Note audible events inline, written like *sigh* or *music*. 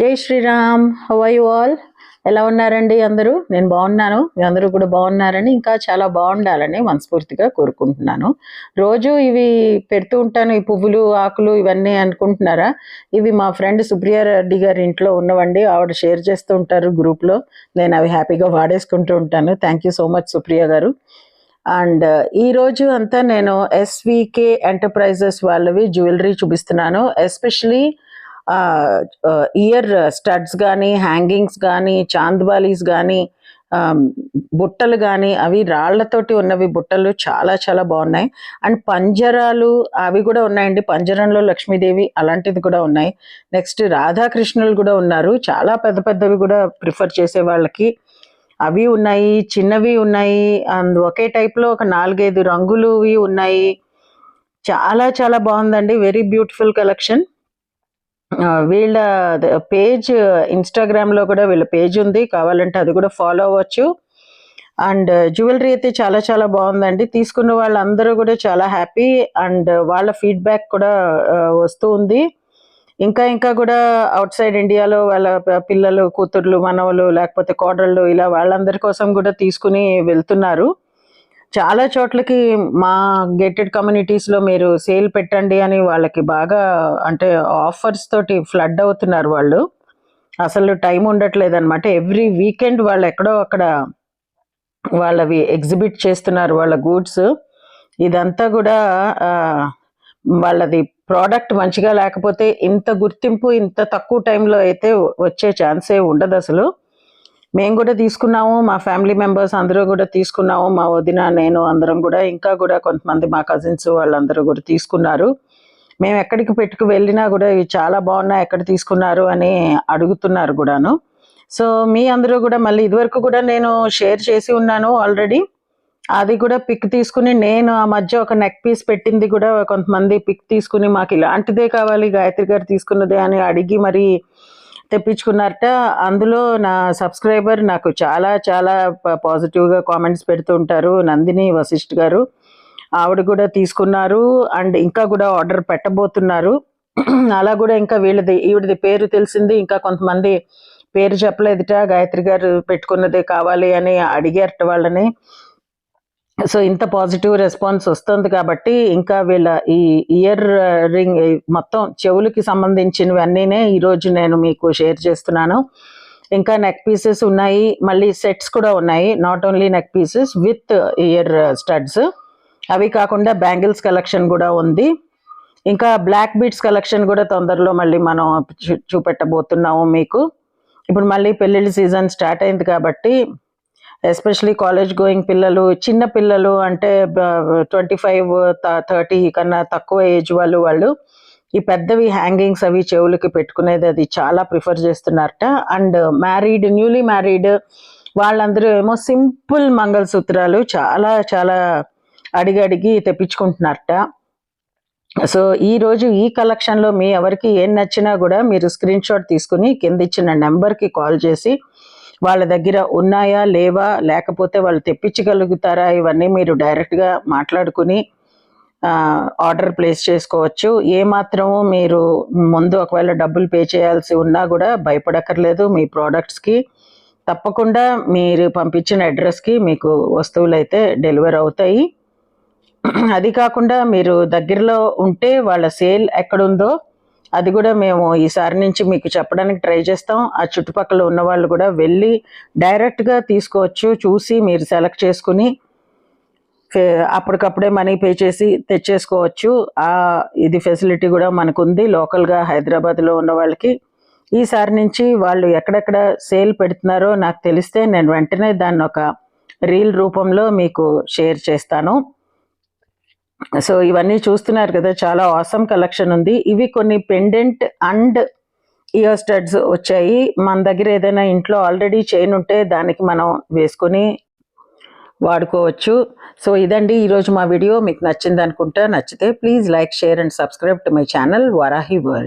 జై శ్రీరామ్. హవై ఆల్ ఎలా ఉన్నారండి అందరూ? నేను బాగున్నాను. మీ అందరూ కూడా బాగున్నారని ఇంకా చాలా బాగుండాలని మనస్ఫూర్తిగా కోరుకుంటున్నాను. రోజు ఇవి పెడుతూ ఉంటాను ఈ పువ్వులు ఆకులు ఇవన్నీ అనుకుంటున్నారా? ఇవి మా ఫ్రెండ్ సుప్రియ రెడ్డి గారి ఇంట్లో ఉన్నవండి. ఆవిడ షేర్ చేస్తూ ఉంటారు గ్రూప్లో. నేను అవి హ్యాపీగా వాడేసుకుంటూ ఉంటాను. Thank you so much Supriya garu. And ఈ రోజు అంతా నేను ఎస్వికే ఎంటర్ప్రైజెస్ వాళ్ళవి జ్యువెలరీ చూపిస్తున్నాను. ఎస్పెషలీ ఇయర్ స్టడ్స్ కానీ హ్యాంగింగ్స్ కానీ చాంద్బాలీస్ కానీ బుట్టలు కానీ అవి రాళ్ళతోటి ఉన్నవి బుట్టలు చాలా చాలా బాగున్నాయి. అండ్ పంజరాలు అవి కూడా ఉన్నాయండి. పంజరంలో లక్ష్మీదేవి అలాంటిది కూడా ఉన్నాయి. నెక్స్ట్ రాధాకృష్ణులు కూడా ఉన్నారు. చాలా పెద్ద పెద్దవి కూడా ప్రిఫర్ చేసే వాళ్ళకి. అవి ఉన్నాయి చిన్నవి ఉన్నాయి. అండ్ ఒకే టైప్లో ఒక నాలుగైదు రంగులువి ఉన్నాయి. చాలా చాలా బాగుందండి. వెరీ బ్యూటిఫుల్ కలెక్షన్ వీళ్ళ పేజ్ ఇన్స్టాగ్రామ్లో కూడా వీళ్ళ పేజ్ ఉంది. కావాలంటే అది కూడా ఫాలో అవ్వచ్చు. అండ్ జ్యువెలరీ అయితే చాలా చాలా బాగుందండి. తీసుకున్న వాళ్ళందరూ కూడా చాలా హ్యాపీ. అండ్ వాళ్ళ ఫీడ్బ్యాక్ కూడా వస్తూ ఉంది. ఇంకా ఇంకా కూడా అవుట్ సైడ్ ఇండియాలో వాళ్ళ పిల్లలు కూతుర్లు మనవలు లేకపోతే కోడళ్ళు ఇలా వాళ్ళందరి కోసం కూడా తీసుకుని వెళ్తున్నారు. చాలా చోట్లకి మా గేటెడ్ కమ్యూనిటీస్లో మీరు సేల్ పెట్టండి అని వాళ్ళకి బాగా అంటే ఆఫర్స్ తోటి ఫ్లడ్ అవుతున్నారు వాళ్ళు. అసలు టైం ఉండట్లేదు అనమాట ఎవ్రీ వీకెండ్ వాళ్ళు ఎక్కడో అక్కడ వాళ్ళవి ఎగ్జిబిట్ చేస్తున్నారు వాళ్ళ గూడ్స్ ఇదంతా కూడా వాళ్ళది ప్రోడక్ట్ మంచిగా లేకపోతే ఇంత గుర్తింపు ఇంత తక్కువ టైంలో అయితే వచ్చే ఛాన్సే ఉండదు అసలు. మేము కూడా తీసుకున్నాము మా ఫ్యామిలీ మెంబర్స్ అందరూ కూడా తీసుకున్నాము మా వదిన నేను అందరం కూడా ఇంకా కూడా కొంతమంది మా కజిన్స్ వాళ్ళందరూ కూడా తీసుకున్నారు. మేము ఎక్కడికి పెట్టుకు వెళ్ళినా కూడా ఇవి చాలా బాగున్నాయి ఎక్కడ తీసుకున్నారు అని అడుగుతున్నారు కూడాను. సో మీ అందరూ కూడా మళ్ళీ ఇదివరకు కూడా నేను షేర్ చేసి ఉన్నాను ఆల్రెడీ. అది కూడా పిక్ తీసుకుని నేను ఆ మధ్య ఒక నెక్ పీస్ పెట్టింది కూడా కొంతమంది పిక్ తీసుకుని మాకు ఇలాంటిదే కావాలి గాయత్రి గారు తీసుకున్నదే అని అడిగి మరి తెప్పించుకున్నారట. అందులో నా సబ్స్క్రైబర్ నాకు చాలా చాలా పాజిటివ్గా కామెంట్స్ పెడుతూ ఉంటారు. నందిని వశిష్ఠ్ గారు. ఆవిడ కూడా తీసుకున్నారు. అండ్ ఇంకా కూడా ఆర్డర్ పెట్టబోతున్నారు. అలా కూడా ఇంకా వీళ్ళది ఈవిడది పేరు తెలిసింది. ఇంకా కొంతమంది పేరు చెప్పలేదుట. గాయత్రి గారు పెట్టుకున్నదే కావాలి అని అడిగారట వాళ్ళని. సో ఇంత పాజిటివ్ రెస్పాన్స్ వస్తుంది కాబట్టి ఇంకా వీళ్ళ ఈ ఇయర్ రింగ్ మొత్తం చెవులకి సంబంధించినవి అన్నీనే ఈరోజు నేను మీకు షేర్ చేస్తున్నాను. ఇంకా నెక్ పీసెస్ ఉన్నాయి. మళ్ళీ సెట్స్ కూడా ఉన్నాయి. Not only neck pieces with ear studs అవి కాకుండా బ్యాంగిల్స్ కలెక్షన్ కూడా ఉంది. ఇంకా బ్లాక్ బీట్స్ కలెక్షన్ కూడా తొందరలో మళ్ళీ మనం చూపెట్టబోతున్నాము మీకు. ఇప్పుడు మళ్ళీ పెళ్ళిళ్ళ సీజన్ స్టార్ట్ అయింది కాబట్టి ఎస్పెషలీ కాలేజ్ గోయింగ్ పిల్లలు చిన్న పిల్లలు అంటే ట్వంటీ ఫైవ్ థర్టీ కన్నా తక్కువ ఏజ్ వాళ్ళు వాళ్ళు ఈ పెద్దవి హ్యాంగింగ్స్ అవి చెవులకి పెట్టుకునేది అది చాలా ప్రిఫర్ చేస్తున్నారట. అండ్ మ్యారీడ్ న్యూలీ మ్యారీడ్ వాళ్ళందరూ ఏమో సింపుల్ మంగళసూత్రాలు చాలా చాలా అడిగి అడిగి తెప్పించుకుంటున్నారట. సో ఈ రోజు ఈ కలెక్షన్లో మీ ఎవరికి ఏం నచ్చినా కూడా మీరు స్క్రీన్ షాట్ తీసుకుని కింద ఇచ్చిన నెంబర్కి కాల్ చేసి వాళ్ళ దగ్గర ఉన్నాయా లేవా లేకపోతే వాళ్ళు తెప్పించగలుగుతారా ఇవన్నీ మీరు డైరెక్ట్గా మాట్లాడుకుని ఆర్డర్ ప్లేస్ చేసుకోవచ్చు. ఏ మీరు ముందు ఒకవేళ డబ్బులు పే చేయాల్సి ఉన్నా కూడా భయపడక్కర్లేదు మీ ప్రోడక్ట్స్కి తప్పకుండా మీరు పంపించిన అడ్రస్కి మీకు వస్తువులు అయితే డెలివర్ అవుతాయి. *clears throat* అది కాకుండా మీరు దగ్గరలో ఉంటే వాళ్ళ సేల్ ఎక్కడుందో అది కూడా మేము ఈసారి నుంచి మీకు చెప్పడానికి ట్రై చేస్తాం. ఆ చుట్టుపక్కల ఉన్న వాళ్ళు కూడా వెళ్ళి డైరెక్ట్గా తీసుకోవచ్చు చూసి మీరు సెలెక్ట్ చేసుకుని అప్పటికప్పుడే మనీ పే చేసి తెచ్చేసుకోవచ్చు. ఆ ఇది ఫెసిలిటీ కూడా మనకుంది లోకల్గా హైదరాబాద్లో ఉన్న వాళ్ళకి. ఈసారి నుంచి వాళ్ళు ఎక్కడెక్కడ సేల్ పెడుతున్నారో నాకు తెలిస్తే నేను వెంటనే దాన్ని ఒక రీల్ రూపంలో మీకు షేర్ చేస్తాను. సో ఇవన్నీ చూస్తున్నారు కదా చాలా ఆసమ్ కలెక్షన్ ఉంది. ఇవి కొన్ని పెండెంట్ అండ్ ఇయర్ స్టడ్స్ వచ్చాయి. మన దగ్గర ఏదైనా ఇంట్లో ఆల్రెడీ చైన్ ఉంటే దానికి మనం వేసుకొని వాడుకోవచ్చు. సో ఇదండి ఈరోజు మా వీడియో. మీకు నచ్చింది అనుకుంటా నచ్చితే please like share and subscribe to my channel Varahi World